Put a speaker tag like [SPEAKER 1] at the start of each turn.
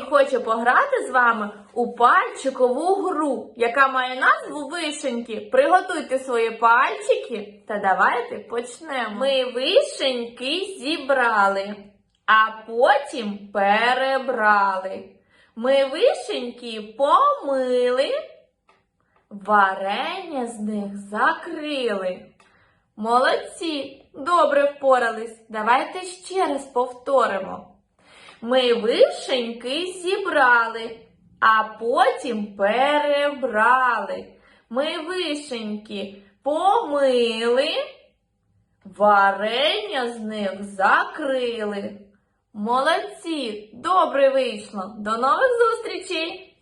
[SPEAKER 1] хочу пограти з вами у пальчикову гру, яка має назву вишеньки. Приготуйте свої пальчики та давайте почнемо. Ми вишеньки зібрали, а потім перебрали. Ми вишеньки помили, варення з них закрили. Молодці, добре впорались. Давайте ще раз повторимо. Ми вишеньки зібрали, а потім перебрали. Ми вишеньки помили, варення з них закрили. Молодці, добре вийшло. До нових зустрічей!